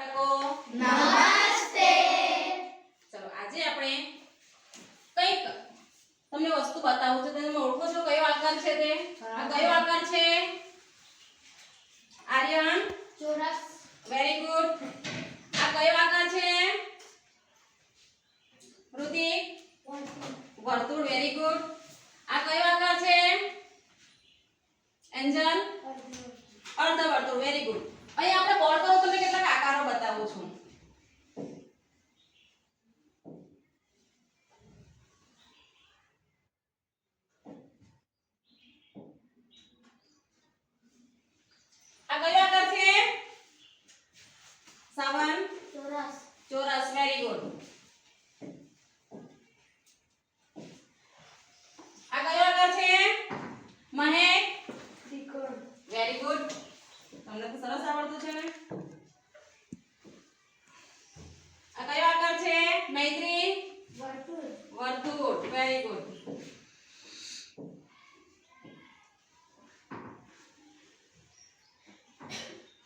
બાળકો નમસ્તે. ચલો આજે આપણે કંઈક તમને વસ્તુ બતાવું છું. તમે ઓળખો છો કયો આકાર છે તે? આ કયો આકાર છે? આર્યન? ચોરસ. વેરી ગુડ આ કયો આકાર છે? ઋતિક વર્તુળ. વેરી ગુડ આ કયો આકાર છે? એન્જલ? અર્ધ વર્તુળ વેરી ગુડ અહીં આપણે બોર્ડ પર હું તમને કેટલાક આકારો બતાવું છું આ કયો આકાર છે સાવન ચોરસ ચોરસ વેરી ગુડ આ કયો આકાર છે મહેક ત્રિકોણ વેરી ગુડ તમને તો સરસ આવડતું છે ને આ કયો આકાર છે મૈત્રી વર્તુળ વર્તુળ વેરી ગુડ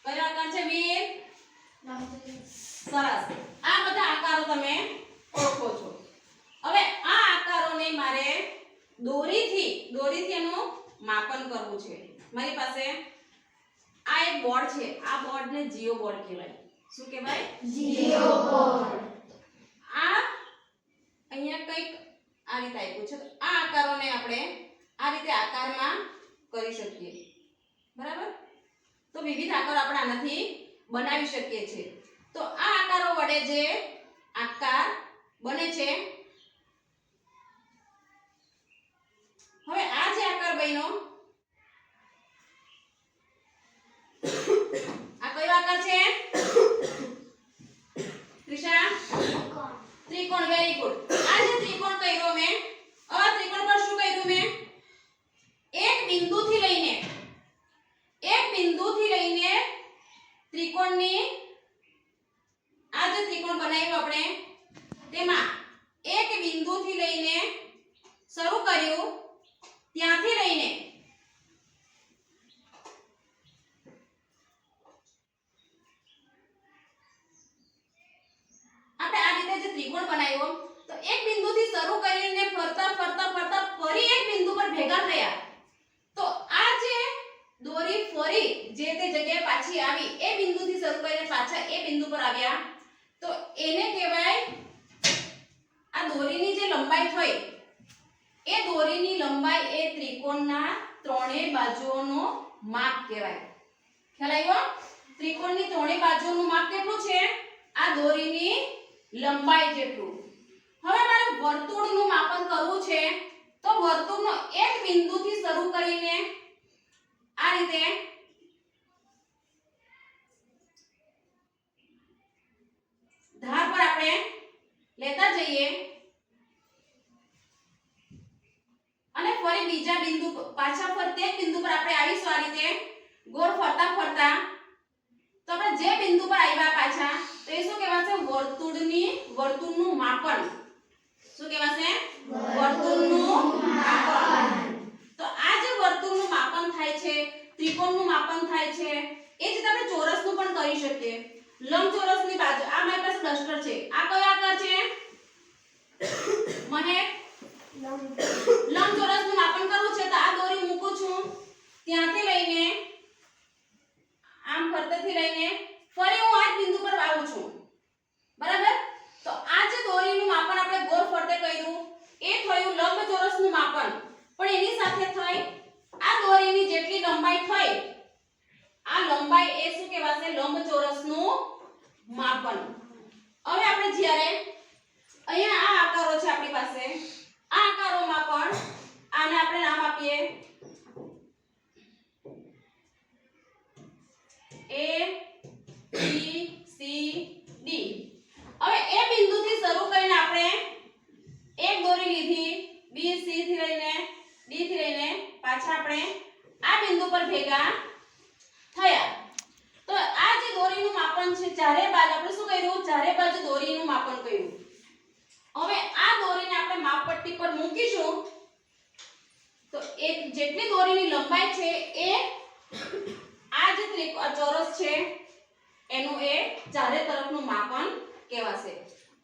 કયો આકાર છે વીર લંબચોરસ સરસ આ બધા આકારો તમે ઓળખો છો હવે આ આકારોને મારે દોરીથી દોરીથી એનું માપન કરવું છે મારી પાસે આ એક બોર્ડ છે આ બોર્ડને જીઓ બોર્ડ કહેવાય શું કહેવાય જીઓ બોર્ડ આ અહીંયા કંઈક આ રીતે આપ્યું છે તો આ આકારોને આપણે આ રીતે આકારમાં કરી શકીએ. બરાબર? તો વિવિધ આકાર આપણે આનાથી બનાવી શકીએ છીએ. તો આ આકારો વડે જે આકાર બને છે, હવે આ જે આકાર બન્યો, આ કયો આકાર છે? ત્રિકોણ. વેરી ગુડ આ જે ત્રિકોણ કર્યો મેં હવે ત્રિકોણ પર શું કર્યું મેં? એક બિંદુથી લઈને, એક બિંદુથી લઈને ત્રિકોણની, આ જે ત્રિકોણ બનાવ્યું આપણે, તેમાં એક બિંદુથી લઈને શરૂ કર્યું, ત્યાંથી લઈને આપણે આ રીતે જે ત્રિકોણ બનાવ્યો તો એક બિંદુથી શરૂ કરીને ફરતા ફરતા ફરતા ફરી એક બિંદુ પર ભેગા થયા તો આ જે દોરી ફરી જે તે જગ્યાએ પાછી આવી એ બિંદુથી શરૂ કરીને પાછા આવ્યા. તો એને કહેવાય આ દોરીની જે લંબાઈ થઈ એ દોરીની લંબાઈ એ ત્રિકોણના ત્રણેય બાજુઓનો માપ કહેવાય. ખ્યાલ આવ્યો? ત્રિકોણની ત્રણેય બાજુઓનું માપ કેટલું છે? આ દોરીની લંબાઈ જેટલું. હવે મારે વર્તુળનું માપન કરવું છે. તો વર્તુળનો એક બિંદુથી શરૂ કરીને આ રીતે ધાર પર આપણે લેતા જઈએ. અને ફરી બીજા બિંદુ પાછા પર તે બિંદુ પર આપણે આવીશું આ રીતે. ગોળ ફરતા ફરતા. તો આપણે જે બિંદુ પર આવ્યા પાછા, તો એ શું કહેવાશે? વર્તુળની, વર્તુળનું માપન. શું કહેવાશે? વર્તુળનું માપન. તો આ જે વર્તુળનું માપન થાય છે, ત્રિકોણનું માપન થાય છે, એ જ રીતે આપણે ચોરસનું પણ કરી શકીએ. લંબચોરસની બાજુ. આ મારી પાસે ડસ્ટર છે. આ કયો આકાર છે? મને લંબ. લંબચોરસનું માપન કરવું છે તો આ દોરી three,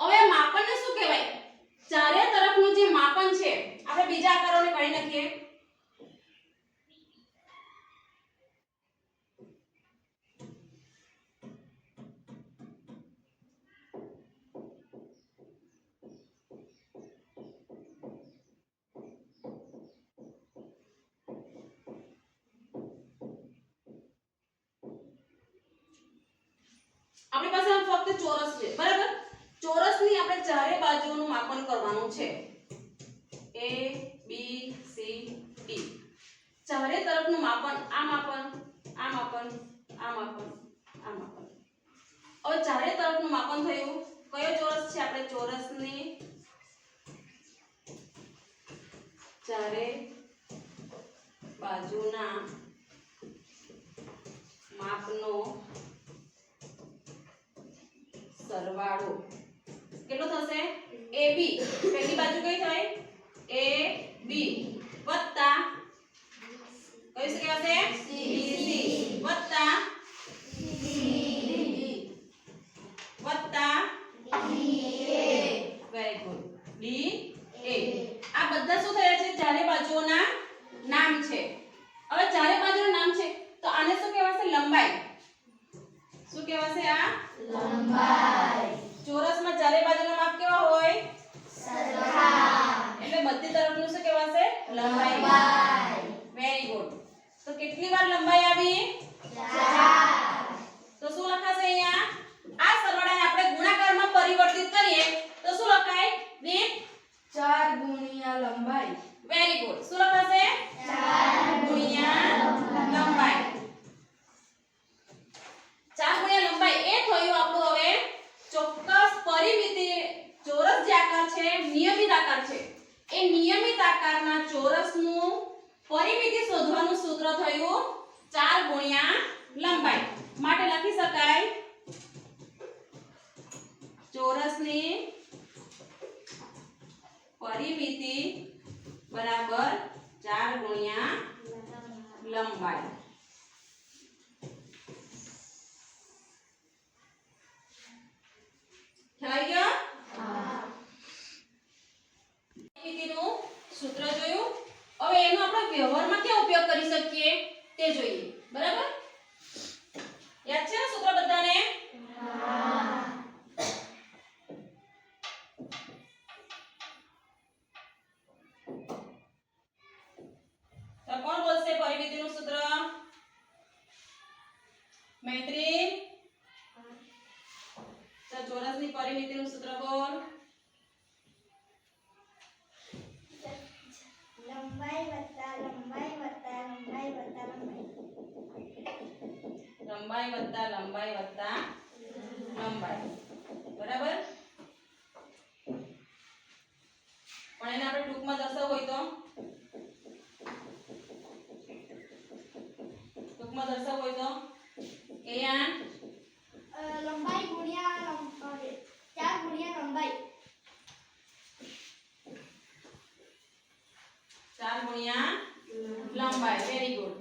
હવે માપનને શું કહેવાય? ચારે તરફનું જે માપન છે આપણે બીજા આકારોને કાઢી નાખીએ આપણી પાસે આમ ફક્ત ચોરસ છે બરાબર ચોરસની આપણે ચારે બાજુઓનું કરવાનું છે. એ બી સી ડી ચારે તરફનું માપન, આ માપન આ માપન આ માપન આ માપન. હવે ચારે તરફનું માપન થયું. કયો ચોરસ છે? આપણે ચોરસની ચારે બાજુના માપનો સરવાળો. કેટલો થશે? AB પહેલી બાજુ કઈ થાય? AB વત્તા. કયું શું કહેવાશે BC વત્તા વત્તા વેરી ગુડ DA આ બધા શું થયા છે ચારે બાજુઓના નામ છે હવે ચારે બાજુના નામ છે તો આને શું કહેવાશે લંબાઈ શું કહેવાશે આ ચોરસમાં ચારે બાજુના માપ કેવા હોય એટલે બધી તરફનું શું કહેવાશે લંબાઈ વેરી ગુડ તો કેટલી વાર લંબાઈ આવી તો શું લખાશે અહીંયા આ સરવાળાને આપણે ગુણાકારમાં પરિવર્તિત કરીએ તો શું લખાય with ચાર ગુણ્યા લંબાઈ વેરી ગુડ શું લખાશે ગુણ્યા લંબાઈ ચાર ગુણ્યા લંબાઈ એ થયું આપણું હવે ચોક્કસ પરિમિતિ ચોરસ જે આકાર છે નિયમિત આકાર છે એ નિયમિત આકારના ચોરસનું પરિમિતિ શોધવાનું સૂત્ર થયું ચાર ગુણ્યા લંબાઈ માટે લખી શકાય ચોરસની પરિમિતિ બરાબર ચાર ગુણ્યા લંબાઈ. આવી ગયો? પરિમિતિનું સૂત્ર જોયું? હવે એનો આપણે વ્યવહારમાં ક્યાં ઉપયોગ કરી શકીએ? તે જોઈએ બરાબર યાદ છે ને સૂત્ર બધાને તો કોણ બોલશે પરિમિતિનું સૂત્ર મૈત્રી તો ચોરસની પરિમિતિનું સૂત્ર બોલ લંબાઈ વત્તા લંબાઈ વત્તા લંબાઈ વત્તા લંબાઈ લંબાઈ વત્તા લંબાઈ વત્તા લંબાઈ બરાબર પણ એને આપણે ટૂંકમાં દર્શાવવું હોય તો ટૂંકમાં દર્શાવવું હોય તો એ આઠ અ, લંબાઈ ગુણ્યા લંબ- અ, ચાર ગુણ્યા લંબાઈ ચાર ગુણ્યા લંબાઈ વેરી ગુડ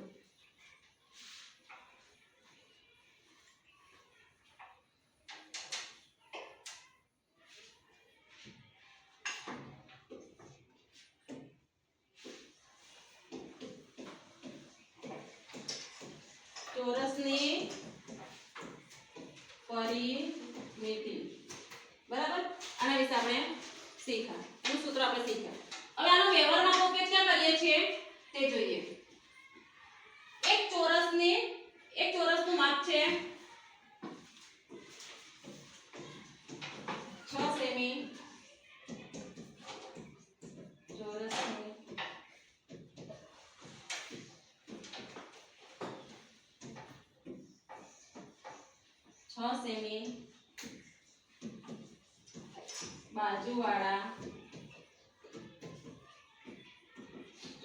ચોરસની પરિમિતિ બરાબર વિશે આપણે શીખ્યા સૂત્ર આપણે શીખ્યા. હવે આનો વ્યવહારમાં ઉપયોગ ક્યાં કરીએ છીએ? તે જોઈએ.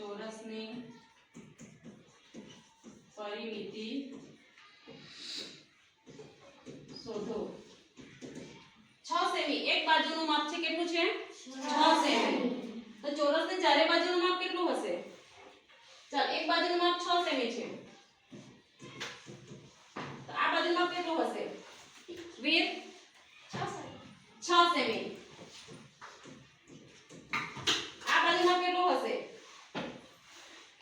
ચોરસની પરિમિતિ શોધો. છ સેમી. એક બાજુનું માપ છે કેટલું છે? છ સેમી. તો ચોરસની ચારે બાજુનું માપ કેટલું હશે? ચાલ એક બાજુનું માપ છ સેમી છે. તો આ બાજુનું માપ કેટલું હશે? વીર? છ સેમી. 6 સેમી. આ બાજુમાં કેટલું હશે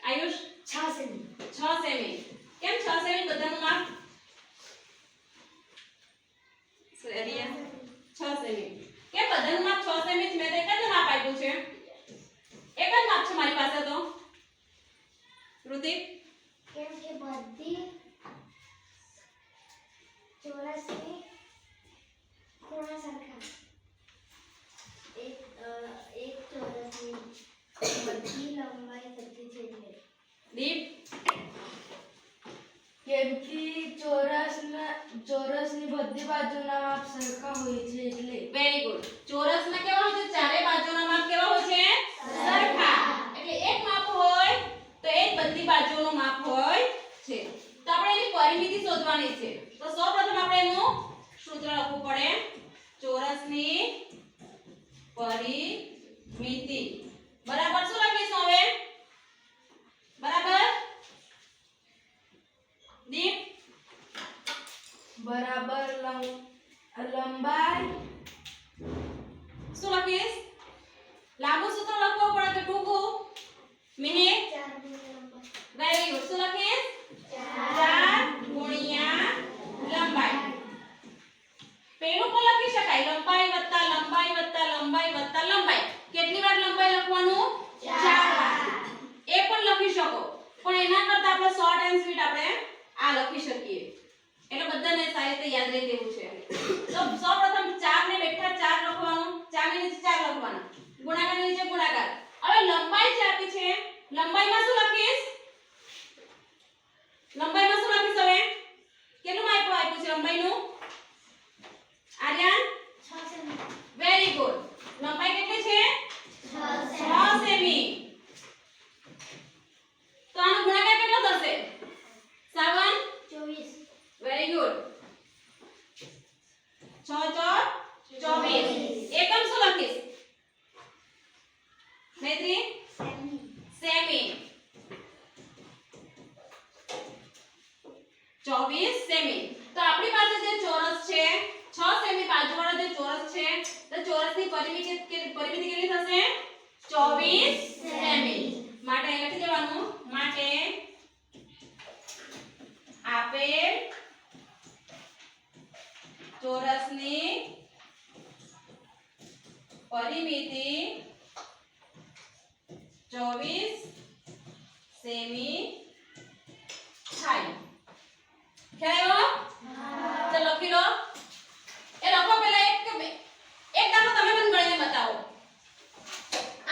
આયુષ છ સેમી 6 સેમી કેમ 6 સેમી બધાનું માપ સરિયા 6 સેમી કેમ બધાનું માપ 6 સેમી જ મેં તો એક જ માપ આપ્યું છે. એક જ માપ છે મારી પાસે તો. ઋતિક કેમ કે બધી ચોરસની ખૂણા સરખા. એક અ, એક ચોરસની બધી લંબાઈ સરખી છે એટલે. દીપ? કેમ કે ચોરસના, ચોરસની બધી બાજુના માપ સરખા હોય છે એટલે. વેરી ગુડ ચોરસમાં કેવા હોય છે? ચારે બાજુના માપ કેવા હોય છે? સરખા. એટલે એક માપ હોય તો એક બધી બાજુઓનું માપ હોય છે. તો આપણે એની પરિમિતિ શોધવાની છે. તો સૌપ્રથમ આપણે એનું સૂત્ર લખવું પડે. ચોરસની પરિમિતિ. બરાબર શું લખીશું હવે? બરાબર? દીપ બરાબર લંબ- લંબાઈ શું લખીશ લાંબુ સૂત્ર લખવું પડે કે ટૂંકું મિનિટ ચાર ગુણ્યા લંબાઈ વેરી ગુડ શું લખીશ ચાર ગુણ્યા લંબાઈ પેલું પણ લખી શકાય લંબાઈ વત્તા લંબાઈ વત્તા લંબાઈ વત્તા લંબાઈ કેટલી વાર લંબાઈ લખવાનું ચાર વાર એ પણ લખી શકો પણ એના કરતા આપણે શોર્ટ એન્ડ સ્વીટ આપણે આ લખી શકીએ એટલે બધાને સારી રીતે યાદ રહે તેવું છે તો સૌપ્રથમ ચાર ને બેઠા ચાર લખવાનું ચારની નીચે ચાર લખવાના ગુણાકારની નીચે ગુણાકાર હવે લંબાઈ જે આપી છે લંબાઈમાં શું લખીશ લંબાઈમાં શું લખીશ હવે કેટલું માપ આપ્યું છે લંબાઈનું આર્યન છ સેમી વેરી ગુડ લંબાઈ કેટલી છે છ 6 સેમી તો આનો ગુણાકાર કેટલો થશે 7 ચોવીસ વેરી ગુડ 6 ચોર 24 એકમ શું લખીશ મૈત્રી સેમી સેમી 24 સેમી તો આપણી પાસે જે ચોરસ છે 6 સેમી બાજુવાળો જે ચોરસ છે તો ચોરસની પરિમિતિ કે- પરિમિતિ કેટલી થશે 24 સેમી માટે અહીં લખી દેવાનું માટે આપેલ ચોરસની પરિમિતિ 24 સેમી થાય ખ્યાલ આવ્યો ચાલો લખી લો એ લખો પહેલા એક કે બે એક દાખલો તમે પણ ગણીને બતાવો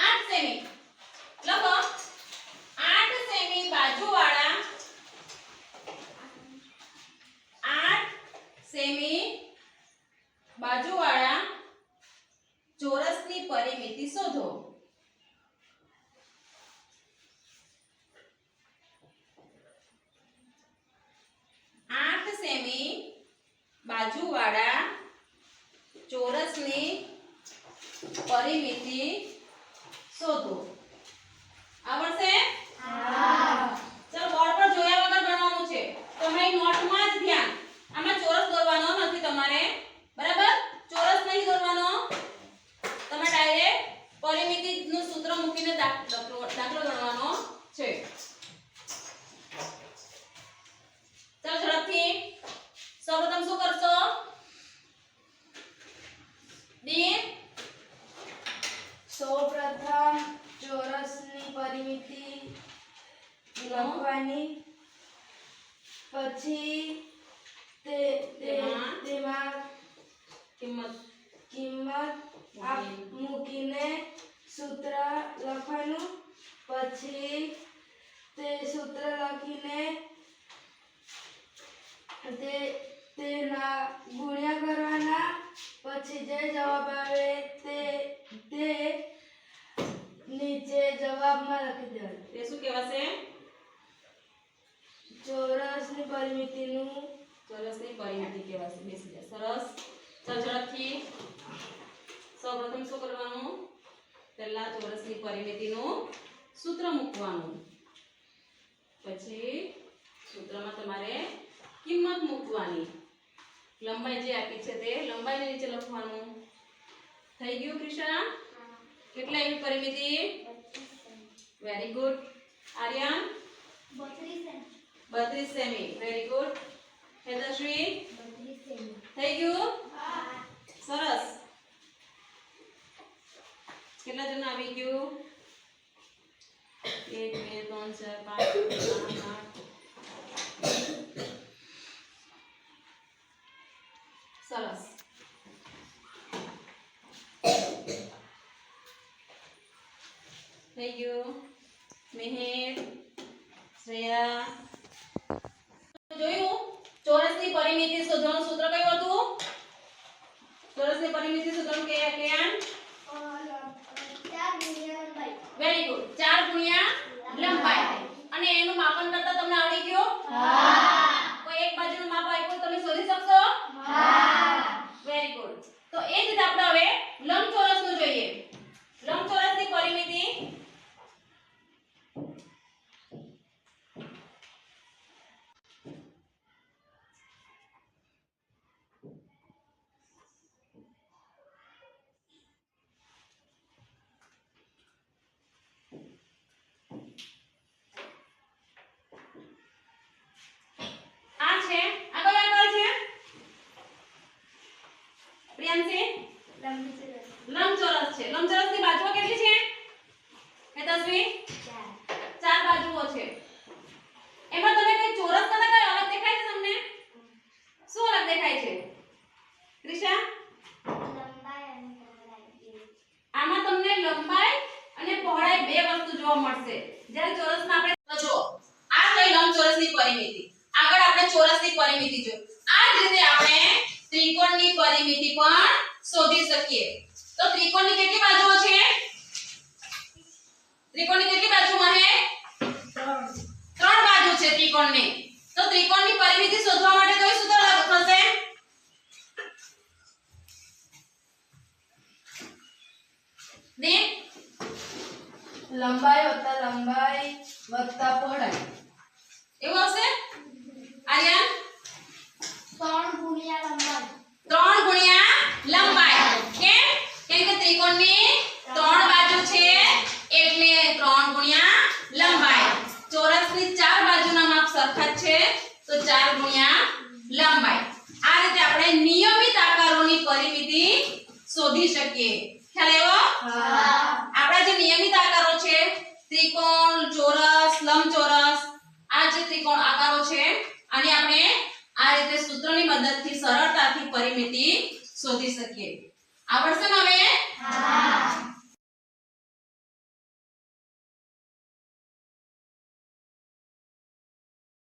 8 સેમી લખો 8 સેમી બાજુવાળા 8 સેમી બાજુવાળા ચોરસની પરિમિતિ શોધો આઠ સેમી બાજુવાળા ચોરસની પરિમિતિ શોધો આવડશે ચલો બોર્ડ પર જોયા વગર ગણવાનું છે તમારી નોટમાં જ ધ્યાન આમાં ચોરસ દોરવાનો નથી તમારે બરાબર ચોરસ નહીં દોરવાનો તમે ડાયરેક્ટ પરિમિતિનું સૂત્ર મૂકીને દાખ- દાખલો દાખલો ગણવાનો છે ચાલો ઝડપથી સૌપ્રથમ શું કરશો દીપ સૌપ્રથમ ચોરસની પરિમિતિ લખવાની પછી તે તે તેમાં? તેમાં કિંમત કિંમત આપ- મૂકીને સૂત્ર લખવાનું પછી તે સૂત્ર લખીને તે તેના ગુણ્યા કરવાના પછી જે જવાબ આવે તે તે નીચે જવાબમાં લખી દેવાનું તે શું કહેવાશે ચોરસની પરિમિતિનું ચોરસની પરિમિતિ કહેવાશે બેસી જાય. સરસ. ચાલ ઝડપથી સૌપ્રથમ શું કરવાનું? પહેલા ચોરસની પરિમિતિનું સૂત્ર મૂકવાનું. પછી સૂત્રમાં તમારે કિંમત મૂકવાની. લંબાઈ જે આપી છે તે લંબાઈને નીચે લખવાનું. થઈ ગયું કૃષ્ણ કેટલા એવી પરિમિતિ? Very good Aryan? બત્રીસ સેમી. બત્રીસ સેમી વેરી ગુડ હેતશ્રી બત્રીસ સેમી થઈ ગયું સરસ કેટલા જણ આવી ગયું એક બે ત્રણ ચાર પાંચ છ, સાત આઠ સરસ થઈ ગયું મિહિર શ્રેયા જોયું ચોરસની પરિમિતિ શોધવાનું સૂત્ર કયું હતું ચોરસની પરિમિતિ શોધવાનું કે કેમ ચાર ગુણ્યા લંબાઈ વેરી ગુડ 4 ગુણ્યા લંબાઈ અને એનું માપન કરતા તમને આવડી ગયું કોઈ એક બાજુનું માપ આપ્યું તમે શોધી શકશો વેરી ગુડ તો એ જ રીતે આપણે હવે લંબચોરસનું જોઈએ લંબચોરસની પરિમિતિ આ છે આ કયો આકાર છે પ્રિયાંશી લંબચોરસ છે લંબચોરસની બાજુઓ કેટલી છે હેતશ્રી ચાર બાજુઓ છે એમાં તમે કઈ ચોરસ કરતા કઈ અલગ દેખાય છે તમને શું અલગ દેખાય છે ક્રિશા આમાં તમને લંબાઈ અને પહોળાઈ બે વસ્તુ જોવા મળશે જ્યારે ચોરસમાં આપણે તો જુઓ આ થઈ લંબચોરસની પરિમિતિ આગળ આપણે ચોરસની પરિમિતિ જો આ જ રીતે આપણે ત્રિકોણની પરિમિતિ પણ શોધી શકીએ તો ત્રિકોણની કેટલી બાજુઓ છે? ત્રિકોણની કેટલી બાજુ મને ત્રણ બાજુ છે ત્રિકોણની. તો ત્રિકોણની પરિમિતિ શોધવા માટે કયું સૂત્ર લાગુ થશે? દીપ લંબાઈ વત્તા લંબાઈ વત્તા પહોળાઈ. એવું આવશે? આર્યન? ત્રણ ગુણ્યા લંબાઈ. ત્રણ ગુણ્યા લંબાઈ. કેમ? કેમ કે ત્રિકોણની ત્રણ બાજુ છે એટલે ત્રણ ગુણ્યા લંબાઈ. ચોરસની ચાર બાજુના માપ સરખા જ છે તો ચાર ગુણ્યા લંબાઈ. આ રીતે આપણે નિયમિત આકારોની પરિમિતિ શોધી શકીએ. ખ્યાલ આવ્યો? આપણા જે નિયમિત આકારો છે ત્રિકોણ ચોરસ લંબચોરસ આ જે ત્રિકોણ આકારો છે આને આપણે આ રીતે સૂત્રની મદદથી સરળતાથી પરિમિતિ શોધી શકીએ. આવડશે ને હવે? હા.